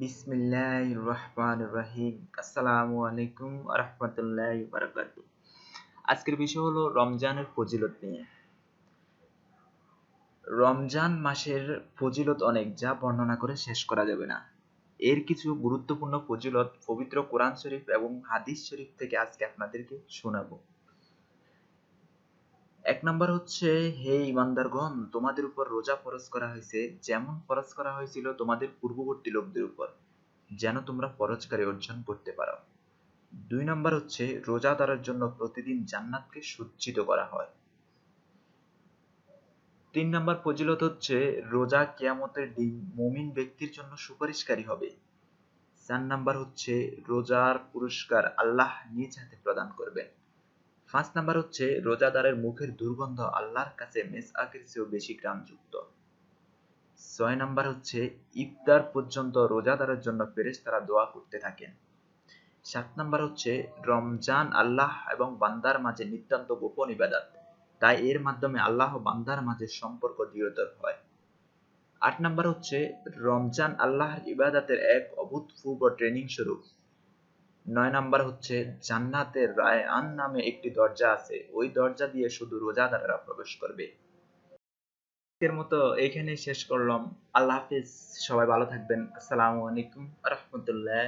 বিসমিল্লাহ রহমান রহিম আসসালামু আলাইকুম রহমতুল্লাহ বারাকাত আজকের বিষয় হলো রমজানের ফজিলত নিয়ে। রমজান মাসের ফজিলত অনেক, যা বর্ণনা করে শেষ করা যাবে না। এর কিছু গুরুত্বপূর্ণ ফজিলত পবিত্র কোরআন শরীফ এবং হাদিস শরীফ থেকে আজকে আপনাদেরকে শোনাবো। এক নম্বর হচ্ছে, হে ইমানদারগণ, তোমাদের উপর রোজা ফরজ করা হয়েছে। যেমন ফরজ করা হয়েছিল, তোমাদের পূর্ববর্তী লোকদের উপর। যেন তোমরা ফরজকারী অর্জন করতে পারো। দুই নম্বর হচ্ছে, রোজাদারের জন্য প্রতিদিন জান্নাতকে সজ্জিত করা হয়। তিন নম্বর ফজিলত হচ্ছে, রোজা কিয়ামতের দিন মুমিন ব্যক্তির জন্য সুপারিশকারী হবে। চার নাম্বার হচ্ছে, রোজার পুরস্কার আল্লাহ নিজ হাতে প্রদান করবেন। পাঁচ নাম্বার হচ্ছে, রোজাদারের মুখের দুর্গন্ধ আল্লাহর কাছে মেসআকের চেয়েও বেশি গ্রামযুক্ত। ছয় নাম্বার হচ্ছে, ইফতার পর্যন্ত রোজাদারের জন্য ফেরেশতারা দোয়া করতে থাকেন। সাত নাম্বার হচ্ছে, রমজান আল্লাহ এবং বান্দার মাঝে নিতান্ত গোপন ইবাদত। তাই এর মাধ্যমে আল্লাহ বান্দার মাঝে সম্পর্ক দৃঢ়তর হয়। আট নাম্বার হচ্ছে, রমজান আল্লাহর ইবাদাতের এক অভূতপূর্ব ট্রেনিং স্বরূপ। নয় নাম্বার হচ্ছে, জান্নাতের রায় আন নামে একটি দরজা আছে। ওই দরজা দিয়ে শুধু রোজাদারেরা প্রবেশ করবে। এর মতো এখানেই শেষ করলাম। আল্লাহ হাফিজ, সবাই ভালো থাকবেন। আসসালামু আলাইকুম রহমতুল্লাহ